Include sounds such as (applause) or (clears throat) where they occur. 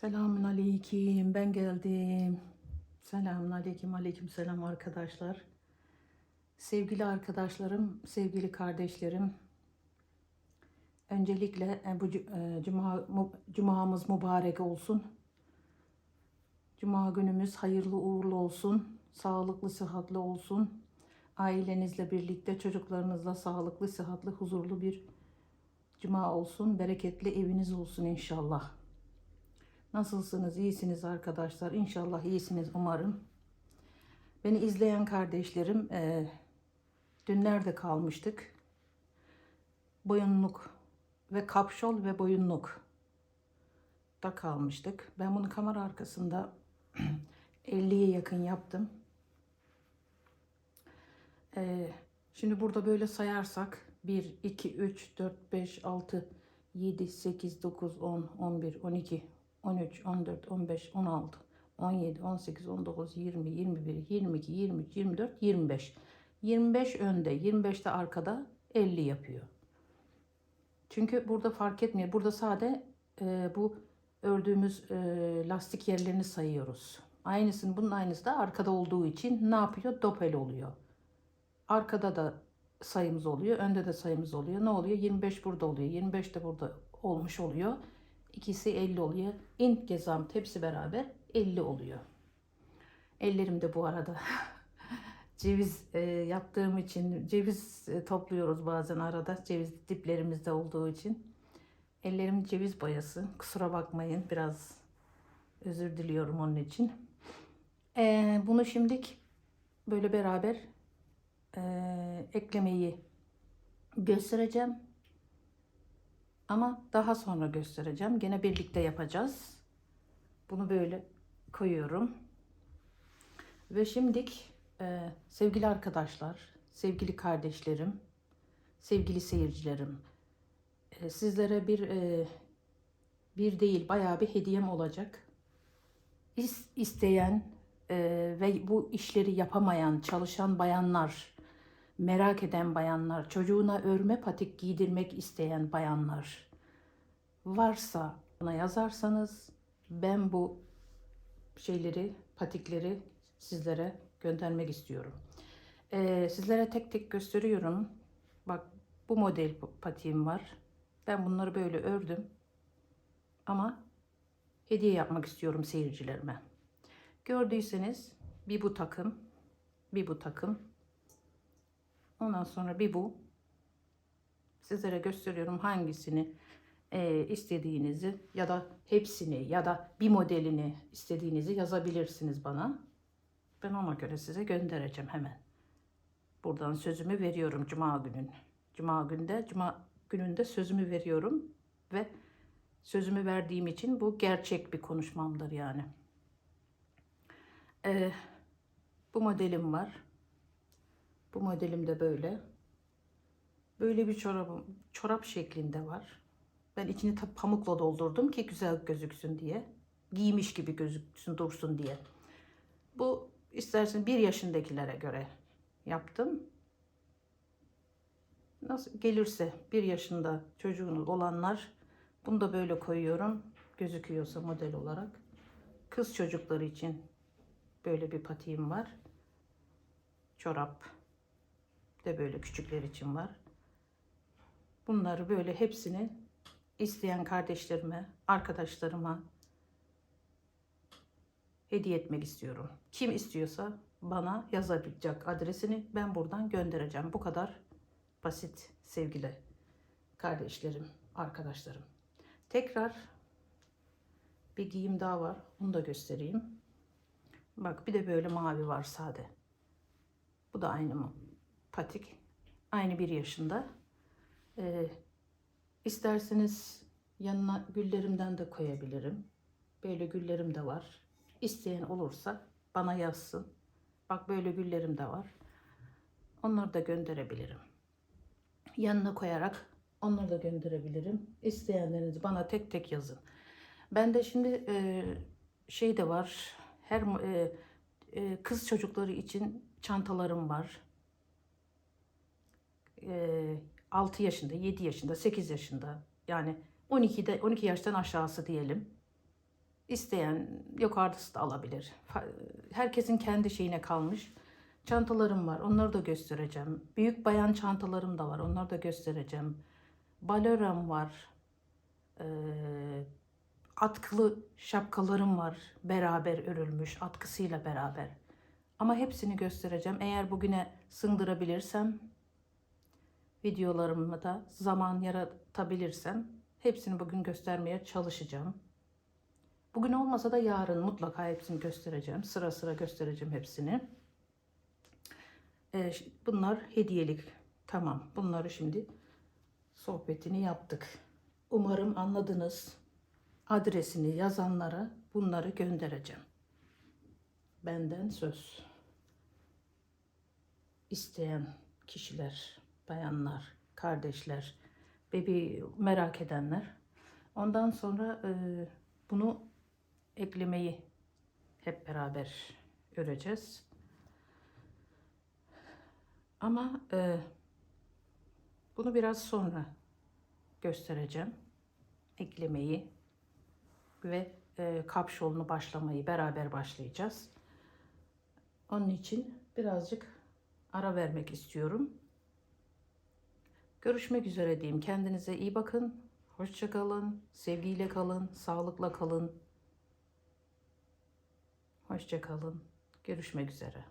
Selamun aleyküm. Ben geldim. Selamun aleyküm. Aleyküm selam arkadaşlar. Sevgili arkadaşlarım, sevgili kardeşlerim. Öncelikle e, bu e, cuma, cumamız mübarek olsun. Cuma günümüz hayırlı uğurlu olsun. Sağlıklı, sıhhatli olsun. Ailenizle birlikte, çocuklarınızla sağlıklı, sıhhatli, huzurlu bir cuma olsun. Bereketli eviniz olsun inşallah. Nasılsınız? İyisiniz arkadaşlar. İnşallah iyisiniz umarım. Beni izleyen kardeşlerim, e, dün nerede kalmıştık? Boyunluk ve kapşol ve boyunluk da kalmıştık. Ben bunu kamera arkasında (clears throat) 50'ye yakın yaptım. E, şimdi burada böyle sayarsak 1, 2, 3, 4, 5, 6, 7, 8, 9, 10, 11, 12, 13, 14, 15, 16, 17, 18, 19, 20, 21, 22, 23, 24, 25. 25 önde, 25 de arkada 50 yapıyor. Çünkü burada fark etmiyor. Burada sade e, bu ördüğümüz e, lastik yerlerini sayıyoruz. Aynısını bunun aynısı da arkada olduğu için ne yapıyor? Dopel oluyor. Arkada da sayımız oluyor. Önde de sayımız oluyor. Ne oluyor? 25 burada oluyor. 25 de burada olmuş oluyor. İkisi 50 oluyor. İnt gezam hepsi beraber 50 oluyor. Ellerim de bu arada (laughs) ceviz e, yaptığım için ceviz e, topluyoruz bazen arada. Ceviz diplerimizde olduğu için. Ellerim ceviz boyası. Kusura bakmayın biraz özür diliyorum onun için. E, bunu şimdilik böyle beraber e, eklemeyi göstereceğim. Ama daha sonra göstereceğim. Gene birlikte yapacağız. Bunu böyle koyuyorum. Ve şimdilik e, sevgili arkadaşlar, sevgili kardeşlerim, sevgili seyircilerim, e, sizlere bir e, bir değil bayağı bir hediyem olacak. İs, isteyen e, ve bu işleri yapamayan, çalışan bayanlar, merak eden bayanlar, çocuğuna örme patik giydirmek isteyen bayanlar varsa bana yazarsanız ben bu şeyleri, patikleri sizlere göndermek istiyorum. Ee, sizlere tek tek gösteriyorum. Bak bu model patiğim var. Ben bunları böyle ördüm. Ama hediye yapmak istiyorum seyircilerime. Gördüyseniz bir bu takım, bir bu takım, Ondan sonra bir bu. Sizlere gösteriyorum hangisini e, istediğinizi ya da hepsini ya da bir modelini istediğinizi yazabilirsiniz bana. Ben ona göre size göndereceğim hemen. Buradan sözümü veriyorum cuma günün. Cuma günde, cuma gününde sözümü veriyorum ve sözümü verdiğim için bu gerçek bir konuşmamdır yani. E, bu modelim var. Bu modelim de böyle. Böyle bir çorabım, çorap şeklinde var. Ben içini pamukla doldurdum ki güzel gözüksün diye. Giymiş gibi gözüksün, dursun diye. Bu istersen bir yaşındakilere göre yaptım. Nasıl gelirse bir yaşında çocuğunuz olanlar bunu da böyle koyuyorum. Gözüküyorsa model olarak. Kız çocukları için böyle bir patiğim var. Çorap de böyle küçükler için var. Bunları böyle hepsini isteyen kardeşlerime, arkadaşlarıma hediye etmek istiyorum. Kim istiyorsa bana yazabilecek adresini ben buradan göndereceğim. Bu kadar basit sevgili kardeşlerim, arkadaşlarım. Tekrar bir giyim daha var. Onu da göstereyim. Bak bir de böyle mavi var sade. Bu da aynı mı? Patik. Aynı bir yaşında. Ee, isterseniz yanına güllerimden de koyabilirim. Böyle güllerim de var. İsteyen olursa bana yazsın. Bak böyle güllerim de var. Onları da gönderebilirim. Yanına koyarak onları da gönderebilirim. İsteyenleriniz bana tek tek yazın. Ben de şimdi e, şey de var. Her e, e, kız çocukları için çantalarım var. 6 yaşında, 7 yaşında, 8 yaşında yani 12'de 12 yaştan aşağısı diyelim. İsteyen yukarısı da alabilir. Herkesin kendi şeyine kalmış. Çantalarım var. Onları da göstereceğim. Büyük bayan çantalarım da var. Onları da göstereceğim. Baloram var. Ee, atkılı şapkalarım var. Beraber örülmüş. Atkısıyla beraber. Ama hepsini göstereceğim. Eğer bugüne sığdırabilirsem videolarımı da zaman yaratabilirsem hepsini bugün göstermeye çalışacağım. Bugün olmasa da yarın mutlaka hepsini göstereceğim. Sıra sıra göstereceğim hepsini. Ee, bunlar hediyelik. Tamam. Bunları şimdi sohbetini yaptık. Umarım anladınız. Adresini yazanlara bunları göndereceğim. Benden söz. İsteyen kişiler, bayanlar, kardeşler, bebeği merak edenler. Ondan sonra e, bunu eklemeyi hep beraber göreceğiz. Ama e, bunu biraz sonra göstereceğim. Eklemeyi ve e, kapşolunu başlamayı beraber başlayacağız. Onun için birazcık ara vermek istiyorum. Görüşmek üzere diyeyim. Kendinize iyi bakın. Hoşça kalın. Sevgiyle kalın. Sağlıkla kalın. Hoşça kalın. Görüşmek üzere.